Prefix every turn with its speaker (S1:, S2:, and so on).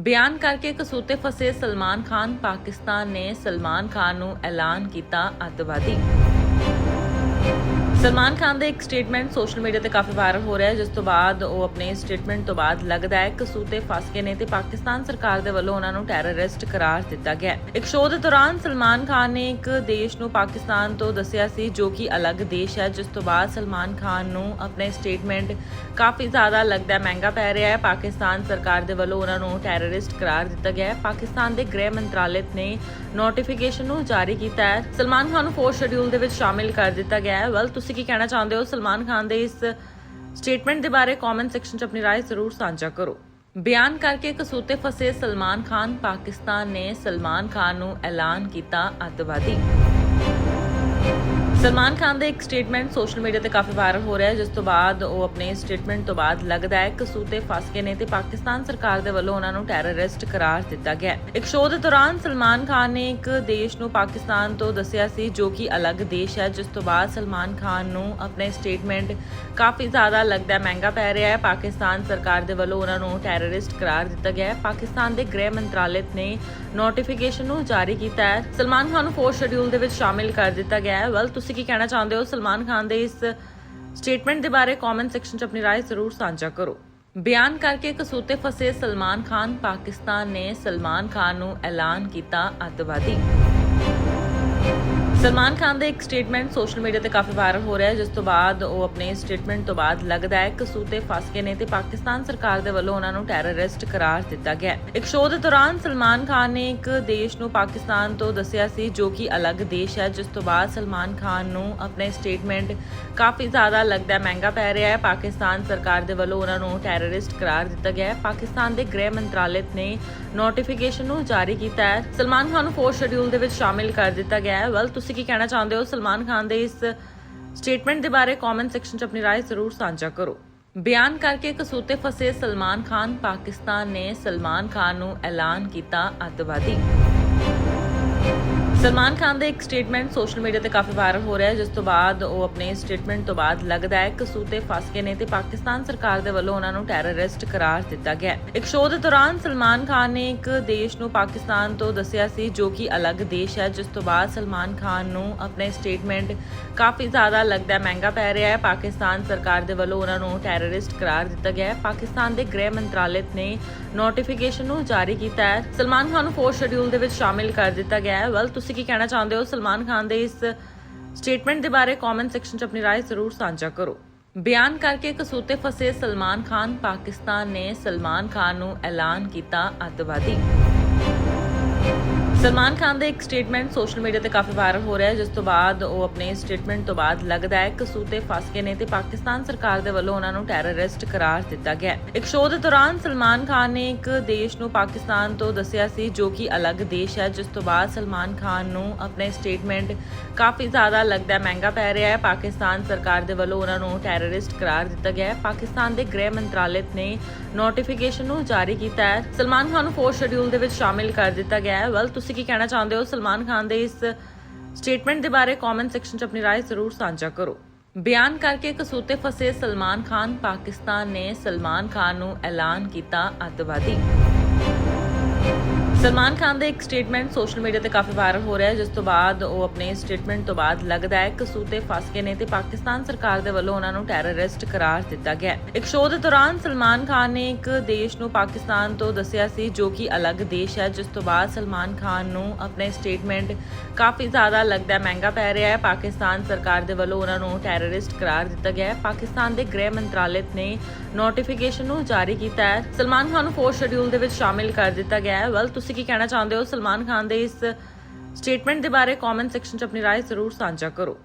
S1: ਬਿਆਨ ਕਰਕੇ ਕਸੂਤੇ ਫਸੇ ਸਲਮਾਨ ਖਾਨ ਪਾਕਿਸਤਾਨ ਨੇ ਸਲਮਾਨ ਖਾਨ ਨੂੰ ਐਲਾਨ ਕੀਤਾ ਅੱਤਵਾਦੀ। ਸਲਮਾਨ ਖਾਨ ਦਾ ਇੱਕ ਸਟੇਟਮੈਂਟ ਸੋਸ਼ਲ ਮੀਡੀਆ ਤੇ ਕਾਫੀ ਵਾਇਰਲ ਹੋ ਰਿਹਾ ਹੈ ਜਿਸ ਤੋਂ ਬਾਅਦ ਉਹ ਆਪਣੇ ਸਟੇਟਮੈਂਟ ਤੋਂ ਬਾਅਦ ਲੱਗਦਾ ਹੈ ਕਸੂਤੇ ਫਸ ਗਏ ਨੇ ਤੇ ਪਾਕਿਸਤਾਨ ਸਰਕਾਰ ਦੇ ਵੱਲੋਂ ਉਹਨਾਂ ਨੂੰ ਟੈਰਰਿਸਟ ਕਰਾਰ ਦਿੱਤਾ ਗਿਆ ਹੈ। ਇੱਕ ਸ਼ੋਅ ਦੇ ਦੌਰਾਨ ਸਲਮਾਨ ਖਾਨ ਨੇ ਇੱਕ ਦੇਸ਼ ਨੂੰ ਪਾਕਿਸਤਾਨ ਤੋਂ ਦੱਸਿਆ ਸੀ ਜੋ ਕਿ ਅਲੱਗ ਦੇਸ਼ ਹੈ ਜਿਸ ਤੋਂ ਬਾਅਦ ਸਲਮਾਨ ਖਾਨ ਨੂੰ ਆਪਣੇ ਸਟੇਟਮੈਂਟ ਕਾਫੀ ਜ਼ਿਆਦਾ ਲੱਗਦਾ ਮਹਿੰਗਾ ਪੈ ਰਿਹਾ ਹੈ ਪਾਕਿਸਤਾਨ ਸਰਕਾਰ ਦੇ ਵੱਲੋਂ ਉਹਨਾਂ ਨੂੰ ਟੈਰਰਿਸਟ ਕਰਾਰ ਦਿੱਤਾ ਗਿਆ ਹੈ ਪਾਕਿਸਤਾਨ ਦੇ ਗ੍ਰਹਿ ਮੰਤਰਾਲੇ ਨੇ ਨੋਟੀਫਿਕੇਸ਼ਨ ਨੂੰ ਜਾਰੀ ਕੀਤਾ ਹੈ ਸਲਮਾਨ ਖਾਨ ਨੂੰ ਫੋਰਥ ਸ਼ਡਿਊਲ ਦੇ ਵਿੱਚ ਸ਼ਾਮਿਲ ਕਰ ਦਿੱਤਾ ਗਿਆ ਹੈ ਵੈਲ ਤੁਸੀਂ ਕੀ ਕਹਿਣਾ ਚਾਹੁੰਦੇ ਹੋ ਸਲਮਾਨ ਖਾਨ ਦੇ ਇਸ ਸਟੇਟਮੈਂਟ ਦੇ ਬਾਰੇ ਕਮੈਂਟ ਸੈਕਸ਼ਨ 'ਚ ਆਪਣੀ رائے ਜ਼ਰੂਰ ਸਾਂਝਾ ਕਰੋ ਬਿਆਨ ਕਰਕੇ ਕਸੂਤੇ ਫਸੇ ਸਲਮਾਨ ਖਾਨ ਪਾਕਿਸਤਾਨ ਨੇ ਸਲਮਾਨ ਖਾਨ ਨੂੰ ਐਲਾਨ ਕੀਤਾ ਅੱਤਵਾਦੀ ਸਲਮਾਨ ਖਾਨ ਦਾ ਇੱਕ ਸਟੇਟਮੈਂਟ ਸੋਸ਼ਲ ਮੀਡੀਆ ਤੇ ਕਾਫੀ ਵਾਇਰਲ ਹੋ ਰਿਹਾ ਹੈ ਜਿਸ ਤੋਂ ਬਾਅਦ ਉਹ ਆਪਣੇ ਸਟੇਟਮੈਂਟ ਤੋਂ ਬਾਅਦ ਲੱਗਦਾ ਹੈ ਕਸੂਤੇ ਫਸ ਗਏ ਨੇ ਤੇ ਪਾਕਿਸਤਾਨ ਸਰਕਾਰ ਦੇ ਵੱਲੋਂ ਉਹਨਾਂ ਨੂੰ ਟੈਰਰਿਸਟ ਕਰਾਰ ਦਿੱਤਾ ਗਿਆ ਹੈ। ਇੱਕ ਸ਼ੋਅ ਦੇ ਦੌਰਾਨ ਸਲਮਾਨ ਖਾਨ ਨੇ ਇੱਕ ਦੇਸ਼ ਨੂੰ ਪਾਕਿਸਤਾਨ ਤੋਂ ਦੱਸਿਆ ਸੀ ਜੋ ਕਿ ਅਲੱਗ ਦੇਸ਼ ਹੈ ਜਿਸ ਤੋਂ ਬਾਅਦ ਸਲਮਾਨ ਖਾਨ ਨੂੰ ਆਪਣੇ ਸਟੇਟਮੈਂਟ ਕਾਫੀ ਜ਼ਿਆਦਾ ਲੱਗਦਾ ਮਹਿੰਗਾ ਪੈ ਰਿਹਾ ਹੈ ਪਾਕਿਸਤਾਨ ਸਰਕਾਰ ਦੇ ਵੱਲੋਂ ਉਹਨਾਂ ਨੂੰ ਟੈਰਰਿਸਟ ਕਰਾਰ ਦਿੱਤਾ ਗਿਆ ਹੈ ਪਾਕਿਸਤਾਨ ਦੇ ਗ੍ਰਹਿ ਮੰਤਰਾਲੇ ਨੇ ਨੋਟੀਫਿਕੇਸ਼ਨ ਨੂੰ ਜਾਰੀ ਕੀਤਾ ਹੈ ਸਲਮਾਨ ਖਾਨ ਨੂੰ ਫੋਰਥ ਸ਼ਡਿਊਲ ਦੇ ਵਿੱਚ ਸ਼ਾਮਿਲ ਕਰ ਦਿੱਤਾ ਗਿਆ ਹੈ ਵੈਲ ਤੁਸੀਂ ਕੀ ਕਹਿਣਾ ਚਾਹੁੰਦੇ ਹੋ ਸਲਮਾਨ ਖਾਨ ਦੇ ਇਸ ਸਟੇਟਮੈਂਟ ਦੇ ਬਾਰੇ ਕਮੈਂਟ ਸੈਕਸ਼ਨ 'ਚ ਆਪਣੀ رائے ਜ਼ਰੂਰ ਸਾਂਝਾ ਕਰੋ ਬਿਆਨ ਕਰਕੇ ਕਸੂਤੇ ਫਸੇ ਸਲਮਾਨ ਖਾਨ ਪਾਕਿਸਤਾਨ ਨੇ ਸਲਮਾਨ ਖਾਨ ਨੂੰ ਐਲਾਨ ਕੀਤਾ ਅੱਤਵਾਦੀ ਸਲਮਾਨ ਖਾਨ ਦਾ ਇੱਕ ਸਟੇਟਮੈਂਟ ਸੋਸ਼ਲ ਮੀਡੀਆ ਤੇ ਕਾਫੀ ਵਾਇਰਲ ਹੋ ਰਿਹਾ ਹੈ, ਜਿਸ ਤੋਂ ਬਾਅਦ ਉਹ ਆਪਣੇ ਸਟੇਟਮੈਂਟ ਤੋਂ ਬਾਅਦ ਲੱਗਦਾ ਹੈ ਕਸੂਤੇ ਫਸ ਗਏ ਨੇ ਤੇ ਪਾਕਿਸਤਾਨ ਸਰਕਾਰ ਦੇ ਵੱਲੋਂ ਉਹਨਾਂ ਨੂੰ ਟੈਰਰਿਸਟ ਕਰਾਰ ਦਿੱਤਾ ਗਿਆ ਹੈ। ਇੱਕ ਸ਼ੋਅ ਦੇ ਦੌਰਾਨ ਸਲਮਾਨ ਖਾਨ ਨੇ ਇੱਕ ਦੇਸ਼ ਨੂੰ ਪਾਕਿਸਤਾਨ ਤੋਂ ਦੱਸਿਆ ਸੀ, ਜੋ ਕਿ ਅਲੱਗ ਦੇਸ਼ ਹੈ, ਜਿਸ ਤੋਂ ਬਾਅਦ ਸਲਮਾਨ ਖਾਨ ਨੂੰ ਆਪਣੇ ਸਟੇਟਮੈਂਟ ਕਾਫੀ ਜ਼ਿਆਦਾ ਲੱਗਦਾ ਮਹਿੰਗਾ ਪੈ ਰਿਹਾ ਹੈ। ਪਾਕਿਸਤਾਨ ਸਰਕਾਰ ਦੇ ਵੱਲੋਂ ਉਹਨਾਂ ਨੂੰ ਟੈਰਰਿਸਟ ਕਰਾਰ ਦਿੱਤਾ ਗਿਆ ਹੈ। ਪਾਕਿਸਤਾਨ ਦੇ ਗ੍ਰਹਿ ਮੰਤਰਾਲੇ ਨੇ ਨੋਟੀਫਿਕੇਸ਼ਨ ਨੂੰ ਜਾਰੀ ਕੀਤਾ ਹੈ। ਸਲਮਾਨ ਖਾਨ ਨੂੰ ਫੋਰਥ ਸ਼ਡਿਊਲ ਦੇ ਵਿੱਚ ਸ਼ਾਮਿਲ ਕਰ ਦਿੱਤਾ ਗਿਆ ਹੈ ਵੈਲ ਤੁਸੀਂ ਕੀ ਕਹਿਣਾ ਚਾਹੁੰਦੇ ਹੋ ਸਲਮਾਨ ਖਾਨ ਦੇ ਇਸ ਸਟੇਟਮੈਂਟ ਦੇ ਬਾਰੇ ਕਮੈਂਟ ਸੈਕਸ਼ਨ 'ਚ ਆਪਣੀ رائے ਜ਼ਰੂਰ ਸਾਂਝਾ ਕਰੋ ਬਿਆਨ ਕਰਕੇ ਕਸੂਤੇ ਫਸੇ ਸਲਮਾਨ ਖਾਨ ਪਾਕਿਸਤਾਨ ਨੇ ਸਲਮਾਨ ਖਾਨ ਨੂੰ ਐਲਾਨ ਕੀਤਾ ਅੱਤਵਾਦੀ ਸਲਮਾਨ ਖਾਨ ਦਾ ਇੱਕ ਸਟੇਟਮੈਂਟ ਸੋਸ਼ਲ ਮੀਡੀਆ ਤੇ ਕਾਫੀ ਵਾਇਰਲ ਹੋ ਰਿਹਾ ਹੈ ਜਿਸ ਤੋਂ ਬਾਅਦ ਉਹ ਆਪਣੇ ਸਟੇਟਮੈਂਟ ਤੋਂ ਬਾਅਦ ਲੱਗਦਾ ਹੈ ਕਸੂਤੇ ਫਸ ਗਏ ਨੇ ਤੇ ਪਾਕਿਸਤਾਨ ਸਰਕਾਰ ਦੇ ਵੱਲੋਂ ਉਹਨਾਂ ਨੂੰ ਟੈਰਰਿਸਟ ਕਰਾਰ ਦਿੱਤਾ ਗਿਆ ਹੈ। ਇੱਕ ਸ਼ੋਅ ਦੇ ਦੌਰਾਨ ਸਲਮਾਨ ਖਾਨ ਨੇ ਇੱਕ ਦੇਸ਼ ਨੂੰ ਪਾਕਿਸਤਾਨ ਤੋਂ ਦੱਸਿਆ ਸੀ ਜੋ ਕਿ ਅਲੱਗ ਦੇਸ਼ ਹੈ ਜਿਸ ਤੋਂ ਬਾਅਦ ਸਲਮਾਨ ਖਾਨ ਨੂੰ ਆਪਣੇ ਸਟੇਟਮੈਂਟ ਕਾਫੀ ਜ਼ਿਆਦਾ ਲੱਗਦਾ ਮਹਿੰਗਾ ਪੈ ਰਿਹਾ ਹੈ ਪਾਕਿਸਤਾਨ ਸਰਕਾਰ ਦੇ ਵੱਲੋਂ ਉਹਨਾਂ ਨੂੰ ਟੈਰਰਿਸਟ ਕਰਾਰ ਦਿੱਤਾ ਗਿਆ ਹੈ ਪਾਕਿਸਤਾਨ ਦੇ ਗ੍ਰਹਿ ਮੰਤਰਾਲੇ ਨੇ ਨੋਟੀਫਿਕੇਸ਼ਨ ਨੂੰ ਜਾਰੀ ਕੀਤਾ ਹੈ ਸਲਮਾਨ ਖਾਨ ਨੂੰ ਫੋਰਥ ਸ਼ਡਿਊਲ ਦੇ ਵਿੱਚ ਸ਼ਾਮਿਲ ਕਰ ਦਿੱਤਾ ਗਿਆ ਹੈ ਵੈਲ ਤੁਸੀਂ ਕੀ ਕਹਿਣਾ ਚਾਹੁੰਦੇ ਹੋ ਸਲਮਾਨ ਖਾਨ ਦੇ ਇਸ ਸਟੇਟਮੈਂਟ ਦੇ ਬਾਰੇ ਕਮੈਂਟ ਸੈਕਸ਼ਨ 'ਚ ਆਪਣੀ رائے ਜ਼ਰੂਰ ਸਾਂਝਾ ਕਰੋ ਬਿਆਨ ਕਰਕੇ ਕਸੂਤੇ ਫਸੇ ਸਲਮਾਨ ਖਾਨ ਪਾਕਿਸਤਾਨ ਨੇ ਸਲਮਾਨ ਖਾਨ ਨੂੰ ਐਲਾਨ ਕੀਤਾ ਅੱਤਵਾਦੀ ਸਲਮਾਨ ਖਾਨ ਦਾ ਇੱਕ ਸਟੇਟਮੈਂਟ ਸੋਸ਼ਲ ਮੀਡੀਆ ਤੇ ਕਾਫੀ ਵਾਇਰਲ ਹੋ ਰਿਹਾ ਹੈ, ਜਿਸ ਤੋਂ ਬਾਅਦ ਉਹ ਆਪਣੇ ਸਟੇਟਮੈਂਟ ਤੋਂ ਬਾਅਦ ਲੱਗਦਾ ਹੈ ਕਸੂਤੇ ਫਸ ਗਏ ਨੇ ਤੇ ਪਾਕਿਸਤਾਨ ਸਰਕਾਰ ਦੇ ਵੱਲੋਂ ਉਹਨਾਂ ਨੂੰ ਟੈਰਰਿਸਟ ਕਰਾਰ ਦਿੱਤਾ ਗਿਆ ਹੈ। ਇੱਕ ਸ਼ੋਅ ਦੇ ਦੌਰਾਨ ਸਲਮਾਨ ਖਾਨ ਨੇ ਇੱਕ ਦੇਸ਼ ਨੂੰ ਪਾਕਿਸਤਾਨ ਤੋਂ ਦੱਸਿਆ ਸੀ, ਜੋ ਕਿ ਅਲੱਗ ਦੇਸ਼ ਹੈ, ਜਿਸ ਤੋਂ ਬਾਅਦ ਸਲਮਾਨ ਖਾਨ ਨੂੰ ਆਪਣੇ ਸਟੇਟਮੈਂਟ ਕਾਫੀ ਜ਼ਿਆਦਾ ਲੱਗਦਾ ਮਹਿੰਗਾ ਪੈ ਰਿਹਾ ਹੈ। ਪਾਕਿਸਤਾਨ ਸਰਕਾਰ ਦੇ ਵੱਲੋਂ ਉਹਨਾਂ ਨੂੰ ਟੈਰਰਿਸਟ ਕਰਾਰ ਦਿੱਤਾ ਗਿਆ ਹੈ। ਪਾਕਿਸਤਾਨ ਦੇ ਗ੍ਰਹਿ ਮੰਤਰਾਲੇ ਨੇ ਨੋਟੀਫਿਕੇਸ਼ਨ ਨੂੰ ਜਾਰੀ ਕੀਤਾ ਹੈ। ਸਲਮਾਨ ਖਾਨ ਨੂੰ ਫੋਰਥ ਸ਼ਡਿਊਲ ਦੇ ਵਿੱਚ ਸ਼ਾਮਿਲ ਕਰ ਦਿੱਤਾ ਗਿਆ ਹੈ ਵੈਲ ਤੁਸੀਂ ਕੀ ਕਹਿਣਾ ਚਾਹੁੰਦੇ ਹੋ ਸਲਮਾਨ ਖਾਨ ਦੇ ਇਸ ਸਟੇਟਮੈਂਟ ਦੇ ਬਾਰੇ ਕਮੈਂਟ ਸੈਕਸ਼ਨ 'ਚ ਆਪਣੀ رائے ਜ਼ਰੂਰ ਸਾਂਝਾ ਕਰੋ ਬਿਆਨ ਕਰਕੇ ਕਸੂਤੇ ਫਸੇ ਸਲਮਾਨ ਖਾਨ ਪਾਕਿਸਤਾਨ ਨੇ ਸਲਮਾਨ ਖਾਨ ਨੂੰ ਐਲਾਨ ਕੀਤਾ ਅੱਤਵਾਦੀ ਸਲਮਾਨ ਖਾਨ ਦਾ ਇੱਕ ਸਟੇਟਮੈਂਟ ਸੋਸ਼ਲ ਮੀਡੀਆ ਤੇ ਕਾਫੀ ਵਾਇਰਲ ਹੋ ਰਿਹਾ ਹੈ ਜਿਸ ਤੋਂ ਬਾਅਦ ਉਹ ਆਪਣੇ ਸਟੇਟਮੈਂਟ ਤੋਂ ਬਾਅਦ ਲੱਗਦਾ ਹੈ ਕਸੂਤੇ ਫਸ ਗਏ ਨੇ ਤੇ ਪਾਕਿਸਤਾਨ ਸਰਕਾਰ ਦੇ ਵੱਲੋਂ ਉਹਨਾਂ ਨੂੰ ਟੈਰਰਿਸਟ ਕਰਾਰ ਦਿੱਤਾ ਗਿਆ ਹੈ। ਇੱਕ ਸ਼ੋਅ ਦੇ ਦੌਰਾਨ ਸਲਮਾਨ ਖਾਨ ਨੇ ਇੱਕ ਦੇਸ਼ ਨੂੰ ਪਾਕਿਸਤਾਨ ਤੋਂ ਦੱਸਿਆ ਸੀ ਜੋ ਕਿ ਅਲੱਗ ਦੇਸ਼ ਹੈ ਜਿਸ ਤੋਂ ਬਾਅਦ ਸਲਮਾਨ ਖਾਨ ਨੂੰ ਆਪਣੇ ਸਟੇਟਮੈਂਟ ਕਾਫੀ ਜ਼ਿਆਦਾ ਲੱਗਦਾ ਮਹਿੰਗਾ ਪੈ ਰਿਹਾ ਹੈ ਪਾਕਿਸਤਾਨ ਸਰਕਾਰ ਦੇ ਵੱਲੋਂ ਉਹਨਾਂ ਨੂੰ ਟੈਰਰਿਸਟ ਕਰਾਰ ਦਿੱਤਾ ਗਿਆ ਹੈ ਪਾਕਿਸਤਾਨ ਦੇ ਗ੍ਰਹਿ ਮੰਤਰਾਲੇ ਨੇ ਨੋਟੀਫਿਕੇਸ਼ਨ ਨੂੰ ਜਾਰੀ ਕੀਤਾ ਹੈ ਸਲਮਾਨ ਖਾਨ ਨੂੰ ਫੋਰਥ ਸ਼ਡਿਊਲ ਦੇ ਵਿੱਚ ਸ਼ਾਮਿਲ ਕਰ ਦਿੱਤਾ ਗਿਆ ਹੈ ਵੈਲ ਤੁਸੀਂ ਕੀ ਕਹਿਣਾ ਚਾਹੁੰਦੇ ਹੋ ਸਲਮਾਨ ਖਾਨ ਦੇ ਇਸ ਸਟੇਟਮੈਂਟ ਦੇ ਬਾਰੇ ਕਮੈਂਟ ਸੈਕਸ਼ਨ 'ਚ ਆਪਣੀ رائے ਜ਼ਰੂਰ ਸਾਂਝਾ ਕਰੋ